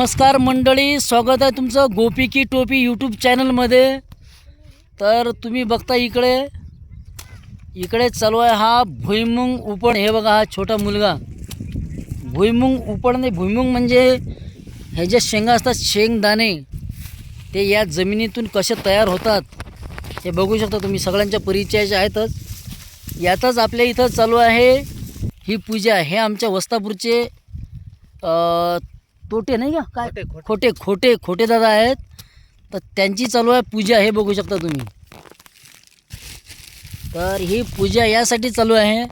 नमस्कार मंडळी स्वागत आहे तुमचं गोपी की टोपी यूट्यूब चॅनलमध्ये तर तुम्ही बघता इकडे इकडे चालू आहे हा भुईमुंग उपण. हे बघा हा छोटा मुलगा. भुईमुंग उपण नाही भुईमुंग म्हणजे हे जे शेंगा असतात शेंगदाणे ते या जमिनीतून कसे तयार होतात हे बघू शकता तुम्ही. सगळ्यांच्या परिचयाचे आहेतच यातच आपल्या इथं चालू आहे ही पूजा. हे आमच्या वस्तापूरचे तोटे नाही का? काय? खोटे, खोटे. खोटे खोटे खोटे दादा आहेत. तर त्यांची चालू आहे पूजा हे बघू शकता तुम्ही. तर ही पूजा यासाठी चालू आहे.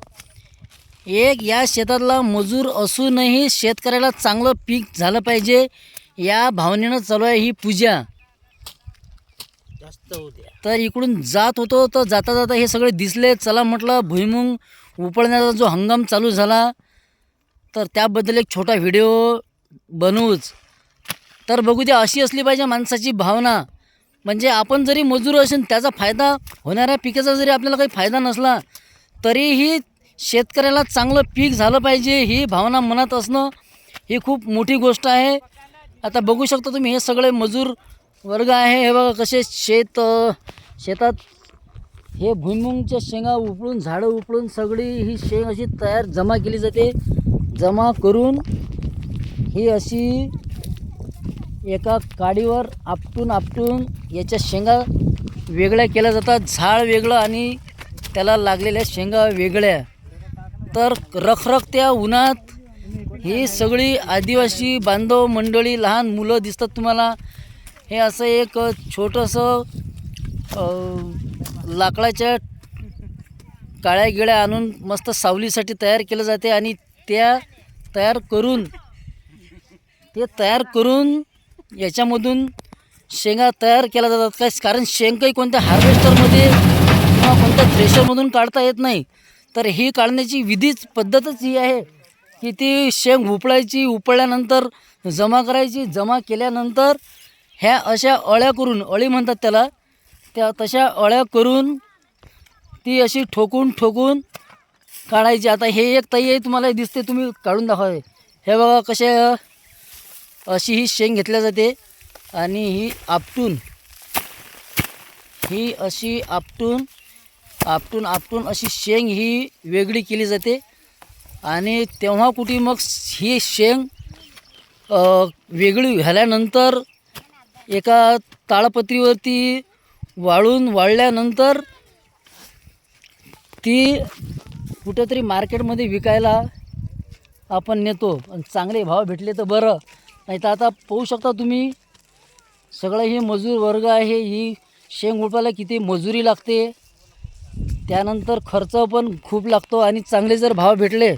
एक या शेतातला मजूर असूनही शेतकऱ्याला चांगलं पीक झालं पाहिजे या भावनेनं चालू आहे ही पूजा. जास्त तर इकडून जात होतो तर जाता जाता हे सगळे दिसले. चला म्हटलं भुईमुंग उपळण्याचा जो हंगाम चालू झाला तर त्याबद्दल एक छोटा व्हिडिओ बनवूच तर बघू द्या अशी असली पाहिजे माणसाची भावना. म्हणजे आपण जरी मजूर असेल त्याचा फायदा होणाऱ्या पिकाचा जरी आपल्याला काही फायदा नसला तरीही शेतकऱ्याला चांगलं पीक झालं पाहिजे ही भावना मनात असणं ही खूप मोठी गोष्ट आहे. आता बघू शकता तुम्ही हे सगळे मजूर वर्ग आहे. हे बघा कसे शेत शेतात हे भुईमुंगच्या शेंगा उपळून झाडं उपळून सगळी ही शेंग अशी तयार जमा केली जाते. जमा करून ही अशी एका काडीवर आपटून आपटून याच्या शेंगा वेगळ्या केल्या जातात. झाड वेगळं आणि त्याला लागलेल्या शेंगा वेगळ्या. तर रखरखत्या उन्हात ही सगळी आदिवासी बांधव मंडळी लहान मुलं दिसतात तुम्हाला. हे असं एक छोटंसं लाकडाच्या काळ्या गिळ्या आणून मस्त सावलीसाठी तयार केलं जाते आणि त्या तयार करून हे तयार करून याच्यामधून शेंगा तयार केल्या जातात. काय? कारण शेंग काही कोणत्या हार्वेस्टरमध्ये किंवा कोणत्या थ्रेशरमधून काढता येत नाही. तर ही काढण्याची विधीच पद्धतच ही आहे की ती शेंग उपळायची उपळल्यानंतर जमा करायची. जमा केल्यानंतर ह्या अशा अळ्या करून अळी म्हणतात त्याला त्या तशा अळ्या करून ती अशी ठोकून ठोकून काढायची. आता हे एक ताई आहे तुम्हाला दिसते तुम्ही काढून दाखवा. हे बघा कसे अशी ही शेंग घेतल्या जाते आणि ही आपटून ही अशी आपटून आपटून आपटून अशी शेंग ही वेगळी केली जाते. आणि तेव्हा कुठे मग ही शेंग वेगळी झाल्यानंतर एका ताळपत्रीवरती वाळून वाळल्यानंतर ती कुठेतरी मार्केटमध्ये विकायला आपण नेतो. आणि चांगले भाव भेटले तर बरं. नाही तर आता पाहू शकता तुम्ही सगळं हे मजूर वर्ग आहे ही शेंग उडपायला किती मजुरी लागते. त्यानंतर खर्च पण खूप लागतो आणि चांगले जर भाव भेटले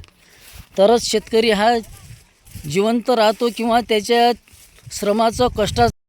तरच शेतकरी हा जिवंत राहतो किंवा त्याच्या श्रमाचं कष्टा